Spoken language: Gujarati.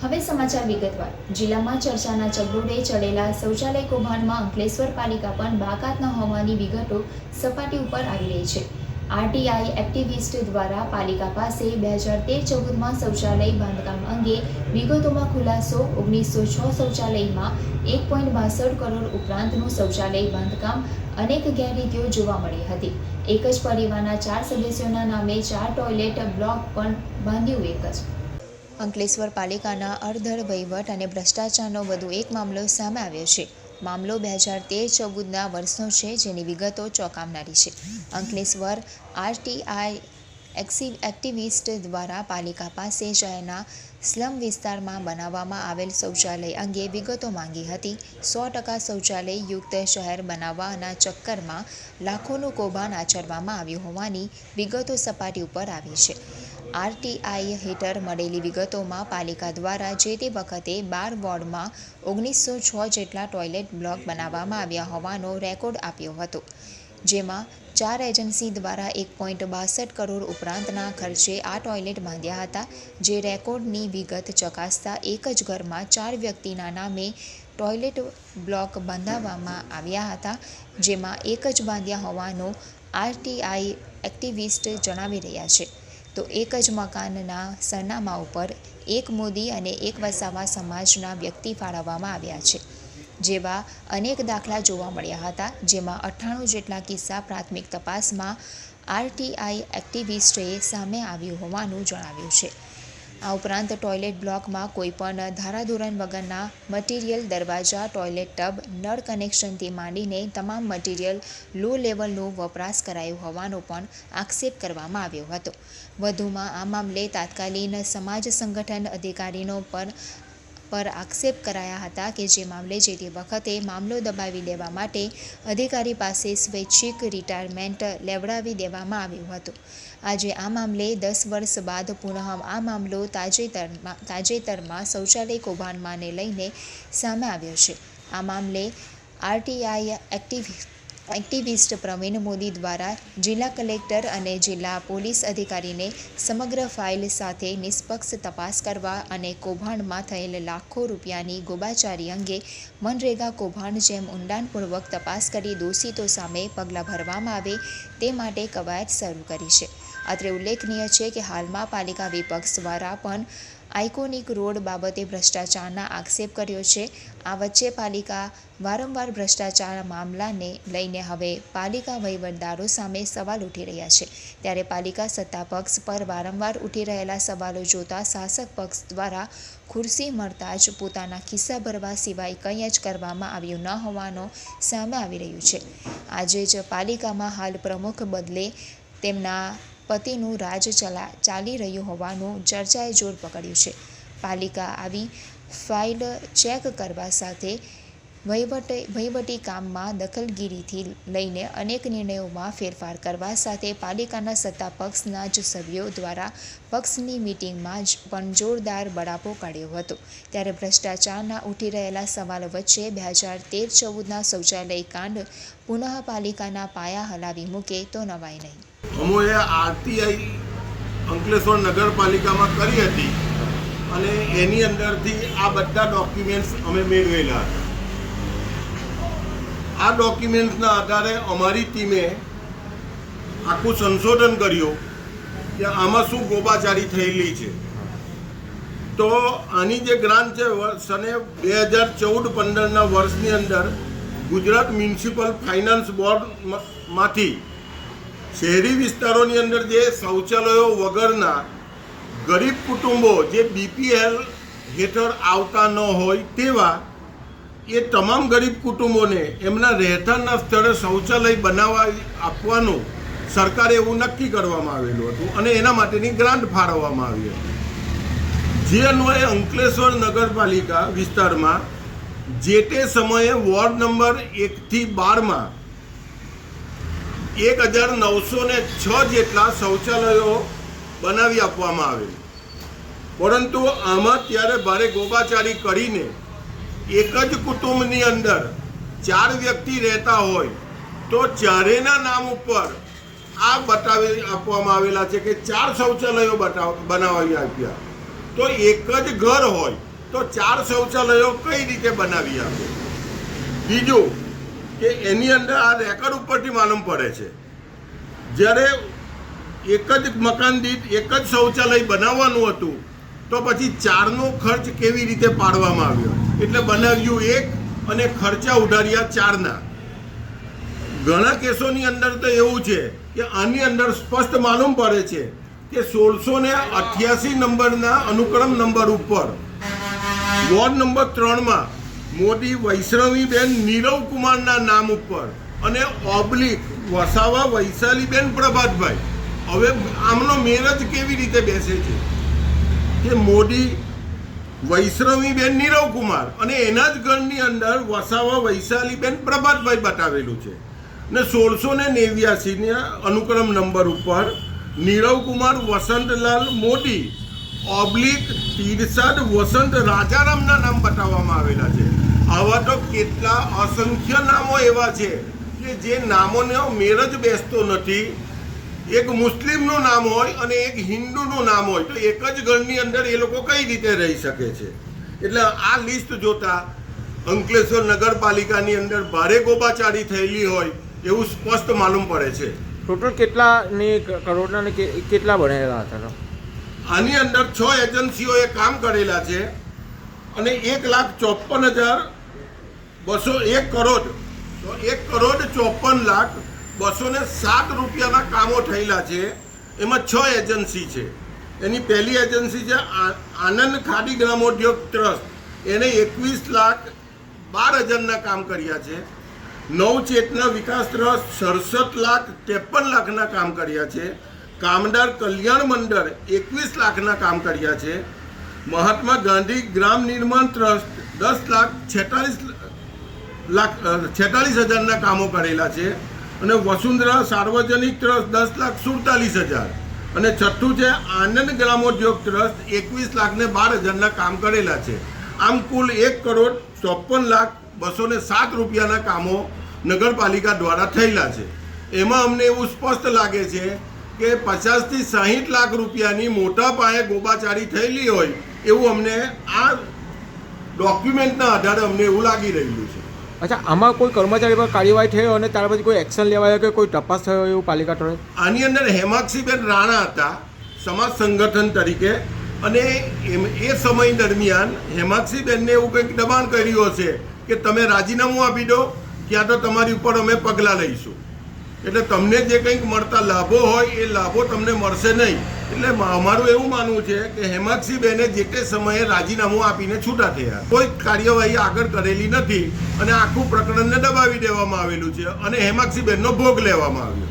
હવે સમાચાર વિગતવાર. જિલ્લામાં ચર્ચાના ચગડોળે ચડેલા શૌચાલય કૌભાંડમાં અંકલેશ્વર પાલિકા પણ બાકાત ન હોવાની વિગતો સપાટી ઉપર આવી રહી છે. આરટીઆઈ એક્ટિવિસ્ટ દ્વારા પાલિકા પાસે બે હજાર તેર ચૌદમાં શૌચાલય બાંધકામ અંગે વિગતોમાં ખુલાસો ઓગણીસો છ શૌચાલયમાં એક પોઈન્ટ બાસઠ કરોડ ઉપરાંતનું શૌચાલય બાંધકામ અનેક ગેરરીતિઓ જોવા મળી હતી. એક જ પરિવારના ચાર સદસ્યોના નામે ચાર ટોયલેટ બ્લોક પણ બાંધ્યું એક જ. અંકલેશ્વર પાલિકાના અડધડ વહીવટ અને ભ્રષ્ટાચારનો વધુ એક મામલો સામે આવ્યો છે. મામલો બે હજાર તેર ચૌદના વર્ષનો છે જેની વિગતો ચોંકાવનારી છે. અંકલેશ્વર આરટીઆઈ એક્સી એક્ટિવિસ્ટ દ્વારા પાલિકા પાસે શહેરના સ્લમ વિસ્તારમાં બનાવવામાં આવેલ શૌચાલય અંગે વિગતો માંગી હતી. સો ટકા શૌચાલય યુક્ત શહેર બનાવવાના ચક્કરમાં લાખોનું કૌભાંડ આચરવામાં આવ્યું હોવાની વિગતો સપાટી ઉપર આવી છે. આરટીઆઈ હેઠળ મળેલી વિગતોમાં પાલિકા દ્વારા જે તે વખતે બાર વોર્ડમાં ઓગણીસો છ જેટલા ટોયલેટ બ્લોક બનાવવામાં આવ્યા હોવાનો રેકોર્ડ આપ્યો હતો, જેમાં ચાર એજન્સી દ્વારા એક પોઈન્ટ બાસઠ કરોડ ઉપરાંતના ખર્ચે આ ટોયલેટ બાંધ્યા હતા, જે રેકોર્ડની વિગત ચકાસતા એક જ ઘરમાં ચાર વ્યક્તિના નામે ટોયલેટ બ્લોક બંધાવવામાં આવ્યા હતા, જેમાં એક જ બાંધ્યા હોવાનું આરટીઆઈ એક્ટિવિસ્ટ જણાવી રહ્યા છે. તો એક જ મકાનના સરનામા ઉપર એક મોદી અને એક વસાવા સમાજના વ્યક્તિ ફાળવવામાં આવ્યા છે, જેવા અનેક દાખલા જોવા મળ્યા હતા, જેમાં અઠ્ઠાણું જેટલા કિસ્સા પ્રાથમિક તપાસમાં આરટીઆઈ એક્ટિવિસ્ટે સામે આવ્યું હોવાનું જણાવ્યું છે. આ ઉપરાંત ટોયલેટ બ્લોકમાં કોઈપણ ધારાધોરણ વગરના મટીરિયલ દરવાજા, ટોયલેટ ટબ, નળ કનેક્શનથી માંડીને તમામ મટીરિયલ લો લેવલનું વપરાશ કરાયું હોવાનો પણ આક્ષેપ કરવામાં આવ્યો હતો. વધુમાં આ મામલે તાત્કાલિન સમાજ સંગઠન અધિકારીનો પર પર આક્ષેપ કરાયા હતા કે જે મામલે જે તે વખતે મામલો દબાવી દેવા માટે અધિકારી પાસે સ્વૈચ્છિક રિટાયરમેન્ટ લેવડાવી દેવામાં આવ્યું હતું. આજે આ મામલે દસ વર્ષ બાદ પુનઃ આ મામલો તાજેતરમાં તાજેતરમાં શૌચાલય કૌભાંડમાંને લઈને સામે આવ્યો છે. આ મામલે RTI activist activist Praveen Modi દ્વારા જિલ્લા કલેક્ટર અને જિલ્લા પોલીસ અધિકારીને સમગ્ર ફાઇલ સાથે નિષ્પક્ષ તપાસ કરવા અને કૌભાંડમાં થયેલ લાખો રૂપિયાની ગોબાચારી અંગે મનરેગા કૌભાંડ જેમ ઊંડાણપૂર્વક તપાસ કરી દોષિતો સામે પગલાં ભરવામાં આવે તે માટે કવાયત શરૂ કરી છે. અત્રે ઉલ્લેખનીય છે કે હાલમાં પાલિકા વિપક્ષ દ્વારા પણ આઇકોનિક રોડ બાબતે ભ્રષ્ટાચારના આક્ષેપ કર્યો છે. આ વચ્ચે પાલિકા વારંવાર ભ્રષ્ટાચાર મામલાને લઈને હવે પાલિકા વહીવટદારો સામે સવાલ ઉઠી રહ્યા છે. ત્યારે પાલિકા સત્તા પક્ષ પર વારંવાર ઉઠી રહેલા સવાલો જોતા શાસક પક્ષ દ્વારા ખુરશી મળતા જ પોતાના ખિસ્સા ભરવા સિવાય કંઈ જ કરવામાં આવ્યું ન હોવાનો સામે આવી રહ્યું છે. આજે જ પાલિકામાં હાલ પ્રમુખ બદલે તેમના પતિનું રાજ ચલા, ચાલી રહ્યું હોવાનું ચર્ચાએ જોર પકડ્યું છે. પાલિકા આવી ફાઇલ ચેક કરવા સાથે વહીવટ, વહીવટી કામમાં દખલગીરીથી લઈને અનેક નિર્ણયોમાં ફેરફાર કરવા સાથે પાલિકાના સત્તા પક્ષના જ સભ્યો દ્વારા પક્ષની મિટિંગમાં જ પણ જોરદાર બળાપો કાઢ્યો હતો. ત્યારે ભ્રષ્ટાચારના ઉઠી રહેલા સવાલ વચ્ચે બે હજાર તેર ચૌદના શૌચાલય કાંડ પુનઃ પાલિકાના પાયા હલાવી મૂકે તો નવાય નહીં. અમોએ આરટીઆઈ અંકલેશ્વર નગરપાલિકામાં કરી હતી અને એની અંદરથી આ બધા ડોક્યુમેન્ટ્સ અમે મેળવેલા હતા. આ ડોક્યુમેન્ટ્સના આધારે અમારી ટીમે આખું સંશોધન કર્યું કે આમાં શું ગોબાચારી થયેલી છે. તો આની જે ગ્રાન્ટ છે સને બે હજાર ચૌદ પંદરના વર્ષની અંદર ગુજરાત મ્યુનિસિપલ ફાઇનાન્સ બોર્ડમાંથી શહેરી વિસ્તારોની અંદર જે શૌચાલયો વગરના ગરીબ કુટુંબો જે બીપીએલ હેઠળ આવતા ન હોય તેવા એ તમામ ગરીબ કુટુંબોને એમના રહેઠાણના સ્થળે શૌચાલય બનાવવા આપવાનું સરકારે એવું નક્કી કરવામાં આવેલું હતું અને એના માટેની ગ્રાન્ટ ફાળવવામાં આવી હતી. જે અન્વયે અંકલેશ્વર નગરપાલિકા વિસ્તારમાં જે તે સમયે વોર્ડ નંબર એકથી બારમાં એક હજાર નવસો ને છ જેટલા શૌચાલયો બનાવી આપવામાં આવેલ. પરંતુ આમાં ત્યારે ભારે ગોબાચારી કરીને એક જ કુટુંબની અંદર ચાર વ્યક્તિ રહેતા હોય તો ચારેના નામ ઉપર આ બતાવી આપવામાં આવેલા છે કે ચાર શૌચાલયો બતાવ બનાવી આપ્યા. તો એક જ ઘર હોય તો ચાર શૌચાલયો કઈ રીતે બનાવી આપે? બીજું કે એની અંદર આ રેકર્ડ ઉપરથી માલુમ પડે છે. જ્યારે એક જ મકાન દીઠ એક જ શૌચાલય બનાવવાનું હતું, તો પછી ચારનો ખર્ચ કેવી રીતે પાડવામાં આવ્યો? એટલે બનાવ્યું એક અને ખર્ચા ઉડાડ્યા ચારના. ઘણા કેસોની અંદર તો એવું છે કે આની અંદર સ્પષ્ટ માલુમ પડે છે કે સોળસો ને અઠ્યાસી નંબરના અનુક્રમ નંબર ઉપર, વોર્ડ નંબર ત્રણમાં મોદી વૈષ્ણવીબેન નીરવ કુમારના નામ ઉપર અને ઓબ્લિક વસાવા વૈશાલીબેન પ્રભાતભાઈ. હવે આમનો જ કેવી રીતે બેસે છે? કે મોદી વૈષ્ણવીબેન નીરવ કુમાર અને એના જ ઘરની અંદર વસાવા વૈશાલીબેન પ્રભાતભાઈ બતાવેલું છે. ને સોળસો ને નેવ્યાસી અનુક્રમ નંબર ઉપર નીરવ કુમાર વસંતલાલ મોદી ઓબ્લિક તીરસાદ વસંત રાજારામના નામ બતાવવામાં આવેલા છે. આવા તો કેટલા અસંખ્ય નામો એવા છે કે જે નામોનો મેળ જ બેસતો નથી. એક મુસ્લિમનું નામ હોય અને એક હિન્દુનું નામ હોય તો એક જ ઘરની અંદર એ લોકો કઈ રીતે રહી શકે છે? એટલે આ લિસ્ટ જોતા અંકલેશ્વર નગરપાલિકાની અંદર ભારે ગોબાચારી થયેલી હોય એવું સ્પષ્ટ માલુમ પડે છે. ટોટલ કેટલાની ક- કરોડના ને કેટલા બનેલા હતા આની અંદર છ એજન્સીઓએ કામ કરેલા છે અને એક લાખ ચોપન હજાર બસો એક કરોડ. એક કરોડ ચોપન લાખ બસો ને સાત રૂપિયાના કામો થયેલા છે. એમાં છ એજન્સી છે. એની પહેલી એજન્સી છે આનંદ ખાદી ગ્રામોદ્યોગ ટ્રસ્ટ. એને એકવીસ લાખ બાર હજારના કામ કર્યા છે. નવ ચેતના વિકાસ ટ્રસ્ટ સડસઠ લાખ ત્રેપન લાખના કામ કર્યા છે. કામદાર કલ્યાણ મંડળ એકવીસ લાખના કામ કર્યા છે. મહાત્મા ગાંધી ગ્રામ નિર્માણ ટ્રસ્ટ દસ લાખ છેતાલીસ લાખ છેતાલીસ હજારના કામો કરેલા છે અને વસુંધરા સાર્વજનિક ટ્રસ્ટ દસ લાખ સુડતાલીસ હજાર અને છઠ્ઠું છે આનંદ ગ્રામોદ્યોગ ટ્રસ્ટ એકવીસ લાખ ને બાર હજારના કામ કરેલા છે. આમ કુલ એક કરોડ ચોપન લાખ બસો ને સાત રૂપિયાના કામો નગરપાલિકા દ્વારા થયેલા છે. એમાં અમને એવું સ્પષ્ટ લાગે છે કે પચાસથી સાહીઠ લાખ રૂપિયાની મોટા પાયે ગોબાચારી થયેલી હોય એવું અમને આ ડોક્યુમેન્ટના આધારે અમને એવું લાગી રહ્યું છે. અચ્છા, આમાં કોઈ કર્મચારી પર કાર્યવાહી થયો અને ત્યાર પછી કોઈ એક્શન લેવાયો કે કોઈ તપાસ થયો એવું પાલિકા તરફ? આની અંદર હેમાક્ષીબેન રાણા હતા, સમાજ સંગઠન તરીકે, અને એ સમય દરમિયાન હેમાક્ષીબેનને એવું કંઈક દબાણ કર્યું હશે કે તમે રાજીનામું આપી દો, ક્યાં તો તમારી ઉપર અમે પગલાં લઈશું. એટલે તમને જે કંઈક મળતા લાભો હોય, એ લાભો તમને મળશે નહીં. એટલે અમારું એવું માનવું છે કે હેમાક્ષીબેને જે તે સમયે રાજીનામું આપીને છૂટા થયા. કોઈ કાર્યવાહી આગળ કરેલી નથી અને આખું પ્રકરણને દબાવી દેવામાં આવેલું છે અને હેમાક્ષીબેનનો ભોગ લેવામાં આવ્યો.